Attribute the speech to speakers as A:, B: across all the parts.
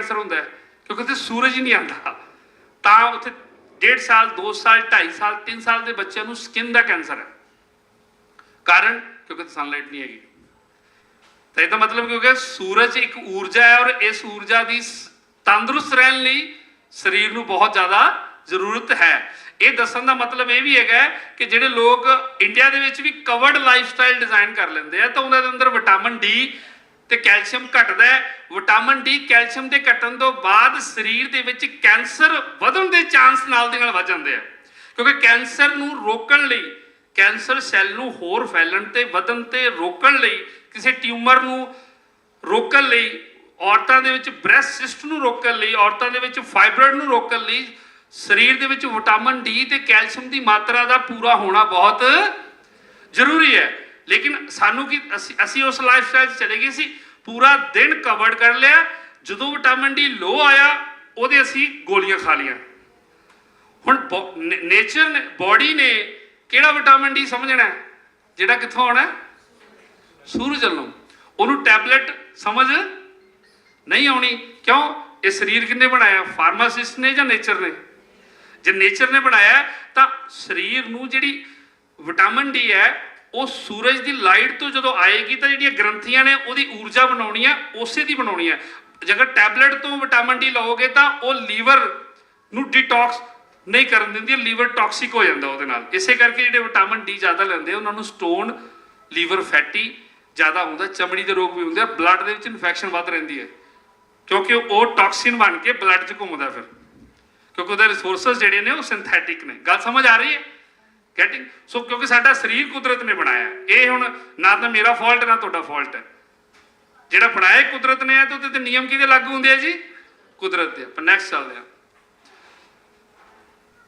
A: Cancer ਹੁੰਦਾ ਕਿਉਂਕਿ ਉੱਥੇ ਸੂਰਜ ਨਹੀਂ ਆਉਂਦਾ। ਤਾਂ ਉੱਥੇ 1.5 ਸਾਲ 2 ਸਾਲ 2.5 ਸਾਲ 3 ਸਾਲ ਦੇ ਬੱਚਿਆਂ ਨੂੰ ਸਕਿਨ ਦਾ ਕੈਂਸਰ ਹੈ। ਕਾਰਨ? ਕਿਉਂਕਿ ਸਨਲਾਈਟ ਨਹੀਂ ਹੈਗੀ। ਤਾਂ ਇਹਦਾ ਮਤਲਬ ਕਿਉਂਕਿ ਸੂਰਜ ਇੱਕ ਊਰਜਾ ਹੈ ਔਰ ਇਸ ਊਰਜਾ ਦੀ ਤੰਦਰੁਸਤ ਰਹਿਣ ਲਈ ਸਰੀਰ ਨੂੰ ਬਹੁਤ ਜ਼ਿਆਦਾ ਜ਼ਰੂਰਤ ਹੈ। ਇਹ ਦੱਸਣ ਦਾ ਮਤਲਬ ਇਹ ਵੀ ਹੈਗਾ ਕਿ ਜਿਹੜੇ ਲੋਕ ਇੰਡੀਆ ਦੇ ਵਿੱਚ ਵੀ ਕਵਰਡ ਲਾਈਫ ਸਟਾਈਲ ਡਿਜ਼ਾਈਨ ਕਰ ਲੈਂਦੇ ਆ, ਤਾਂ ਉਹਨਾਂ ਦੇ ਅੰਦਰ ਵਿਟਾਮਿਨ ਡੀ ਤੇ ਕੈਲਸ਼ੀਅਮ ਘਟਦਾ ਹੈ। ਵਿਟਾਮਿਨ ਡੀ ਕੈਲਸ਼ੀਅਮ ਦੇ ਘਟਣ ਤੋਂ ਬਾਅਦ ਸਰੀਰ ਦੇ ਵਿੱਚ ਕੈਂਸਰ ਵਧਣ ਦੇ ਚਾਂਸ ਨਾਲ ਦੇ ਨਾਲ ਵੱਧ ਜਾਂਦੇ ਆ। ਕਿਉਂਕਿ ਕੈਂਸਰ ਨੂੰ ਰੋਕਣ ਲਈ, ਕੈਂਸਰ ਸੈੱਲ ਨੂੰ ਹੋਰ ਫੈਲਣ ਤੇ ਵਧਣ ਤੇ ਰੋਕਣ ਲਈ, ਕਿਸੇ ਟਿਊਮਰ ਨੂੰ ਰੋਕਣ ਲਈ, ਔਰਤਾਂ ਦੇ ਵਿੱਚ ਬ੍ਰੈਸਟ ਸਿਸਟ ਨੂੰ ਰੋਕਣ ਲਈ, ਔਰਤਾਂ ਦੇ ਵਿੱਚ ਫਾਈਬਰਡ ਨੂੰ ਰੋਕਣ ਲਈ, ਸਰੀਰ ਦੇ ਵਿੱਚ ਵਿਟਾਮਿਨ ਡੀ ਤੇ ਕੈਲਸ਼ੀਅਮ ਦੀ ਮਾਤਰਾ ਦਾ ਪੂਰਾ ਹੋਣਾ ਬਹੁਤ ਜ਼ਰੂਰੀ ਹੈ। ਲੇਕਿਨ ਸਾਨੂੰ ਕੀ, ਅਸੀਂ ਅਸੀਂ ਉਸ ਲਾਈਫਸਟਾਈਲ 'ਚ ਚਲੇ ਗਏ ਸੀ, ਪੂਰਾ ਦਿਨ ਕਵਰਡ ਕਰ ਲਿਆ, ਜਦੋਂ ਵਿਟਾਮਿਨ ਡੀ ਲੋ ਆਇਆ, ਉਹਦੇ ਅਸੀਂ ਗੋਲੀਆਂ ਖਾ ਲੀਆਂ ਹੁਣ ਨੇਚਰ ਨੇ ਬਾਡੀ ਨੇ ਕਿਹੜਾ ਵਿਟਾਮਿਨ ਡੀ ਸਮਝਣਾ ਜਿਹੜਾ ਕਿੱਥੋਂ ਆਉਣਾ ਹੈ? ਸੂਰਜ ਵੱਲੋਂ। ਉਹਨੂੰ ਟੈਬਲੇਟ ਸਮਝ ਨਹੀਂ ਆਉਣੀ। ਕਿਉਂ? ਇਹ ਸਰੀਰ ਕਿੰਨੇ ਬਣਾਇਆ? ਫਾਰਮਾਸਿਸਟ ਨੇ ਜਾਂ ਨੇਚਰ ਨੇ? ਜੇ ਨੇਚਰ ਨੇ ਬਣਾਇਆ, ਤਾਂ ਸਰੀਰ ਨੂੰ ਜਿਹੜੀ ਵਿਟਾਮਿਨ ਡੀ ਹੈ ਉਹ ਸੂਰਜ ਦੀ ਲਾਈਟ ਤੋਂ ਜਦੋਂ ਆਏਗੀ ਤਾਂ ਜਿਹੜੀਆਂ ਗ੍ਰੰਥੀਆਂ ਨੇ ਉਹਦੀ ਊਰਜਾ ਬਣਾਉਣੀ ਹੈ ਉਸੇ ਦੀ ਬਣਾਉਣੀ ਹੈ ਜੇਕਰ ਟੈਬਲੇਟ ਤੋਂ ਵਿਟਾਮਿਨ ਡੀ ਲਓਗੇ ਤਾਂ ਉਹ ਲੀਵਰ ਨੂੰ ਡਿਟੌਕਸ ਨਹੀਂ ਕਰਨ ਦਿੰਦੀ, ਲੀਵਰ ਟਾਕਸਿਕ ਹੋ ਜਾਂਦਾ ਉਹਦੇ ਨਾਲ। ਇਸੇ ਕਰਕੇ ਜਿਹੜੇ ਵਿਟਾਮਿਨ ਡੀ ਜ਼ਿਆਦਾ ਲੈਂਦੇ ਉਹਨਾਂ ਨੂੰ ਸਟੋਨ, ਲੀਵਰ ਫੈਟੀ ਜ਼ਿਆਦਾ ਹੁੰਦਾ। ਚਮੜੀ ਦੇ ਰੋਗ ਵੀ ਹੁੰਦੇ ਆ, ਬਲੱਡ ਦੇ ਵਿੱਚ ਇਨਫੈਕਸ਼ਨ ਵੱਧ ਰਹਿੰਦੀ ਹੈ। ਕਿਉਂਕਿ ਉਹ ਟਾਕਸਿਨ ਬਣ ਕੇ ਬਲੱਡ 'ਚ ਘੁੰਮਦਾ ਫਿਰ। ਕਿਉਂਕਿ ਉਹਦੇ ਰਿਸੋਰਸਸ ਜਿਹੜੇ ਨੇ ਉਹ ਸਿੰਥੈਟਿਕ ਨੇ। ਗੱਲ ਸਮਝ ਆ ਰਹੀ ਹੈ? ਗੈਟਿੰਗ ਸੋ ਕਿਉਂਕਿ ਸਾਡਾ ਸਰੀਰ ਕੁਦਰਤ ਨੇ ਬਣਾਇਆ। ਇਹ ਹੁਣ ਨਾ ਤਾਂ ਮੇਰਾ ਫਾਲਟ ਨਾ ਤੁਹਾਡਾ ਫਾਲਟ ਹੈ। ਜਿਹੜਾ ਬਣਾਇਆ ਕੁਦਰਤ ਨੇ ਹੈ ਤੇ ਉਹਦੇ ਤੇ ਨਿਯਮ ਕਿਹਦੇ ਲਾਗੂ ਹੁੰਦੇ ਆ ਜੀ? ਕੁਦਰਤ ਦੇ। ਆਪਾਂ ਨੈਕਸਟ ਚੱਲਦੇ ਹਾਂ।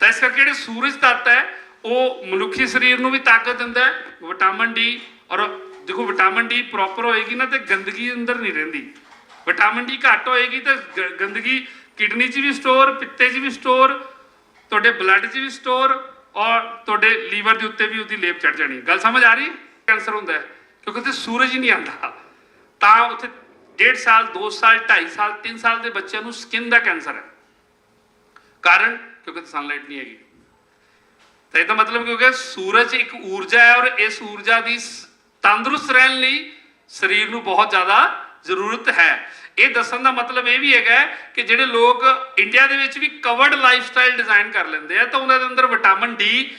A: ਤਾਂ ਇਸ ਕਰਕੇ ਜਿਹੜੇ ਸੂਰਜ ਤੱਤ ਹੈ, ਉਹ ਮਨੁੱਖੀ ਸਰੀਰ ਨੂੰ ਵੀ ਤਾਕਤ ਦਿੰਦਾ ਹੈ ਵਿਟਾਮਿਨ ਡੀ ਔਰ ਦੇਖੋ ਵਿਟਾਮਿਨ ਡੀ ਪ੍ਰੋਪਰ ਹੋਏਗੀ ਨਾ ਤੇ ਗੰਦਗੀ ਅੰਦਰ ਨਹੀਂ ਰਹਿੰਦੀ। ਵਿਟਾਮਿਨ ਡੀ ਘੱਟ ਹੋਏਗੀ ਤਾਂ ਗੰਦਗੀ ਕਿਡਨੀ 'ਚ ਵੀ ਸਟੋਰ ਪਿੱਤੇ 'ਚ ਵੀ ਸਟੋਰ ਤੁਹਾਡੇ ਬਲੱਡ 'ਚ ਵੀ ਸਟੋਰ ਔਰ ਤੁਹਾਡੇ ਲੀਵਰ ਦੇ ਉੱਤੇ ਵੀ ਉਹਦੀ ਲੇਪ ਚੜ ਜਾਣੀ ਗੱਲ ਸਮਝ ਆ ਰਹੀ? ਕੈਂਸਰ ਹੁੰਦਾ ਹੈ, ਕਿਉਂਕਿ ਉੱਥੇ ਸੂਰਜ ਹੀ ਨਹੀਂ ਆਉਂਦਾ। ਤਾਂ ਉੱਥੇ 1.5 ਸਾਲ 2 ਸਾਲ 2.5 ਸਾਲ 3 ਸਾਲ ਦੇ ਬੱਚਿਆਂ ਨੂੰ ਸਕਿਨ ਦਾ ਕੈਂਸਰ ਹੈ। ਕਾਰਨ? ਕਿਉਂਕਿ ਸਨਲਾਈਟ ਨਹੀਂ ਹੈਗੀ। ਤਾਂ ਇਹਦਾ ਮਤਲਬ ਕਿਉਂਕਿ ਸੂਰਜ ਇੱਕ ਊਰਜਾ ਹੈ ਔਰ ਇਸ ਊਰਜਾ ਦੀ ਤੰਦਰੁਸਤ ਰਹਿਣ ਲਈ ਸਰੀਰ ਨੂੰ ਬਹੁਤ ਜ਼ਿਆਦਾ ਜ਼ਰੂਰਤ ਹੈ। ਇਹ ਦੱਸਣ ਦਾ ਮਤਲਬ ਇਹ ਵੀ ਹੈਗਾ ਕਿ ਜਿਹੜੇ ਲੋਕ ਇੰਡੀਆ ਦੇ ਵਿੱਚ ਵੀ ਕਵਰਡ ਲਾਈਫਸਟਾਈਲ ਡਿਜ਼ਾਈਨ ਕਰ ਲੈਂਦੇ ਆ, ਤਾਂ ਉਹਨਾਂ ਦੇ ਅੰਦਰ ਵਿਟਾਮਿਨ ਡੀ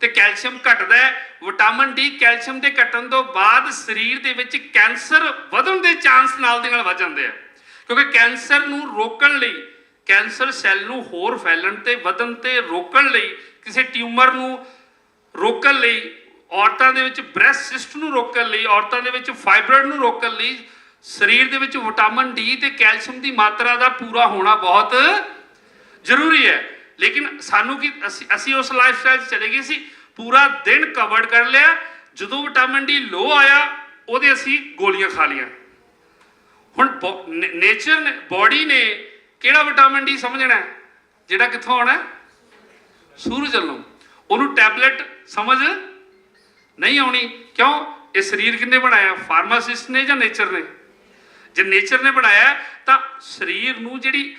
A: ਤੇ ਕੈਲਸ਼ੀਅਮ ਘਟਦਾ ਹੈ। ਵਿਟਾਮਿਨ ਡੀ ਕੈਲਸ਼ੀਅਮ ਦੇ ਘਟਣ ਤੋਂ ਬਾਅਦ ਸਰੀਰ ਦੇ ਵਿੱਚ ਕੈਂਸਰ ਵਧਣ ਦੇ ਚਾਂਸ ਨਾਲ ਦੇ ਨਾਲ ਵੱਧ ਜਾਂਦੇ ਆ। ਕਿਉਂਕਿ ਕੈਂਸਰ ਨੂੰ ਰੋਕਣ ਲਈ, ਕੈਂਸਰ ਸੈੱਲ ਨੂੰ ਹੋਰ ਫੈਲਣ ਤੇ ਵਧਣ ਤੇ ਰੋਕਣ ਲਈ, ਕਿਸੇ ਟਿਊਮਰ ਨੂੰ ਰੋਕਣ ਲਈ, ਔਰਤਾਂ ਦੇ ਵਿੱਚ ਬ੍ਰੈਸਟ ਸਿਸਟ ਨੂੰ ਰੋਕਣ ਲਈ, ਔਰਤਾਂ ਦੇ ਵਿੱਚ ਫਾਈਬਰਡ ਨੂੰ ਰੋਕਣ ਲਈ ਸਰੀਰ ਦੇ ਵਿੱਚ ਵਿਟਾਮਿਨ ਡੀ ਤੇ ਕੈਲਸ਼ੀਅਮ ਦੀ ਮਾਤਰਾ ਦਾ ਪੂਰਾ ਹੋਣਾ ਬਹੁਤ ਜ਼ਰੂਰੀ ਹੈ। ਲੇਕਿਨ ਸਾਨੂੰ ਕੀ, ਅਸੀਂ ਅਸੀਂ ਉਸ ਲਾਈਫਸਟਾਈਲ 'ਚ ਚਲੇ ਗਏ ਸੀ, ਪੂਰਾ ਦਿਨ ਕਵਰਡ ਕਰ ਲਿਆ। ਜਦੋਂ ਵਿਟਾਮਿਨ ਡੀ ਲੋ ਆਇਆ, ਉਹਦੇ ਅਸੀਂ ਗੋਲੀਆਂ ਖਾ ਲੀਆਂ ਹੁਣ ਨੇਚਰ ਨੇ ਬਾਡੀ ਨੇ ਕਿਹੜਾ ਵਿਟਾਮਿਨ ਡੀ ਸਮਝਣਾ ਜਿਹੜਾ ਕਿੱਥੋਂ ਆਉਣਾ ਹੈ? ਸੂਰਜ ਵੱਲੋਂ। ਉਹਨੂੰ ਟੈਬਲੇਟ ਸਮਝ ਨਹੀਂ ਆਉਣੀ। ਕਿਉਂ? ਇਹ ਸਰੀਰ ਕਿੰਨੇ ਬਣਾਇਆ? ਫਾਰਮਾਸਿਸਟ ਨੇ ਜਾਂ ਨੇਚਰ ਨੇ? ਜੇ ਨੇਚਰ ਨੇ ਬਣਾਇਆ ਤਾਂ ਸਰੀਰ ਨੂੰ ਜਿਹੜੀ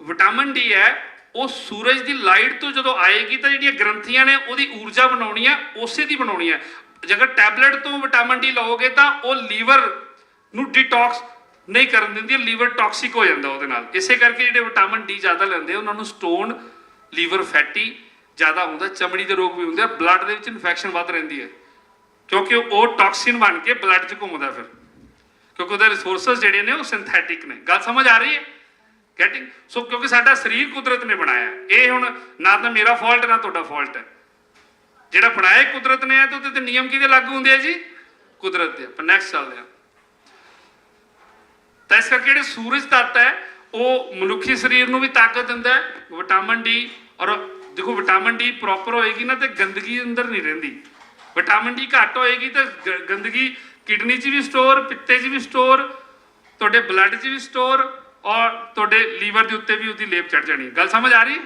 A: ਵਿਟਾਮਿਨ ਡੀ ਹੈ, ਉਹ ਸੂਰਜ ਦੀ ਲਾਈਟ ਤੋਂ ਜਦੋਂ ਆਏਗੀ ਤਾਂ ਜਿਹੜੀਆਂ ਗ੍ਰੰਥੀਆਂ ਨੇ ਉਹਦੀ ਊਰਜਾ ਬਣਾਉਣੀ ਹੈ, ਉਸੇ ਦੀ ਬਣਾਉਣੀ ਹੈ। ਜੇਕਰ ਟੈਬਲੇਟ ਤੋਂ ਵਿਟਾਮਿਨ ਡੀ ਲਓਗੇ ਤਾਂ ਉਹ ਲੀਵਰ ਨੂੰ ਡਿਟੌਕਸ ਨਹੀਂ ਕਰਨ ਦਿੰਦੀ ਲੀਵਰ ਟਾਕਸਿਕ ਹੋ ਜਾਂਦਾ ਉਹਦੇ ਨਾਲ। ਇਸੇ ਕਰਕੇ ਜਿਹੜੇ ਵਿਟਾਮਿਨ ਡੀ ਜ਼ਿਆਦਾ ਲੈਂਦੇ ਉਹਨਾਂ ਨੂੰ ਸਟੋਨ ਲੀਵਰ ਫੈਟੀ ਜ਼ਿਆਦਾ ਹੁੰਦਾ, ਚਮੜੀ ਦੇ ਰੋਗ ਵੀ ਹੁੰਦੇ ਆ ਬਲੱਡ ਦੇ ਵਿੱਚ ਇਨਫੈਕਸ਼ਨ ਵੱਧ ਰਹਿੰਦੀ ਹੈ। ਕਿਉਂਕਿ ਉਹ ਟਾਕਸਿਨ ਬਣ ਕੇ ਬਲੱਡ 'ਚ ਘੁੰਮਦਾ ਫਿਰ। ਕਿਉਂਕਿ ਉਹਦੇ ਰਿਸੋਰਸਸ ਜਿਹੜੇ ਨੇ ਉਹ ਸਿੰਥੈਟਿਕ ਨੇ। ਗੱਲ ਸਮਝ ਆ ਰਹੀ ਹੈ? ਗੈਟਿੰਗ ਸੋ ਕਿਉਂਕਿ ਸਾਡਾ ਸਰੀਰ ਕੁਦਰਤ ਨੇ ਬਣਾਇਆ। ਇਹ ਹੁਣ ਨਾ ਤਾਂ ਮੇਰਾ ਫਾਲਟ ਨਾ ਤੁਹਾਡਾ ਫਾਲਟ ਹੈ। ਜਿਹੜਾ ਬਣਾਇਆ ਕੁਦਰਤ ਨੇ ਹੈ ਤੇ ਉਹਦੇ ਤੇ ਨਿਯਮ ਕਿਹਦੇ ਲਾਗੂ ਹੁੰਦੇ ਆ ਜੀ? ਕੁਦਰਤ ਦੇ। ਆਪਾਂ ਨੈਕਸਟ ਚੱਲਦੇ ਹਾਂ। ਤਾਂ ਇਸ ਕਰਕੇ ਜਿਹੜੇ ਸੂਰਜ ਤੱਤ ਹੈ, ਉਹ ਮਨੁੱਖੀ ਸਰੀਰ ਨੂੰ ਵੀ ਤਾਕਤ ਦਿੰਦਾ ਹੈ, ਵਿਟਾਮਿਨ ਡੀ ਔਰ ਦੇਖੋ ਵਿਟਾਮਿਨ ਡੀ ਪ੍ਰੋਪਰ ਹੋਏਗੀ ਨਾ ਤੇ ਗੰਦਗੀ ਅੰਦਰ ਨਹੀਂ ਰਹਿੰਦੀ। ਵਿਟਾਮਿਨ ਡੀ ਘੱਟ ਹੋਏਗੀ ਤਾਂ ਗੰਦਗੀ, ਕਿਡਨੀ 'ਚ ਵੀ ਸਟੋਰ, ਪਿੱਤੇ 'ਚ ਵੀ ਸਟੋਰ, ਤੁਹਾਡੇ ਬਲੱਡ 'ਚ ਵੀ ਸਟੋਰ ਔਰ ਤੁਹਾਡੇ ਲੀਵਰ ਦੇ ਉੱਤੇ ਵੀ ਉਹਦੀ ਲੇਪ ਚੜ ਜਾਣੀ। ਗੱਲ ਸਮਝ ਆ ਰਹੀ?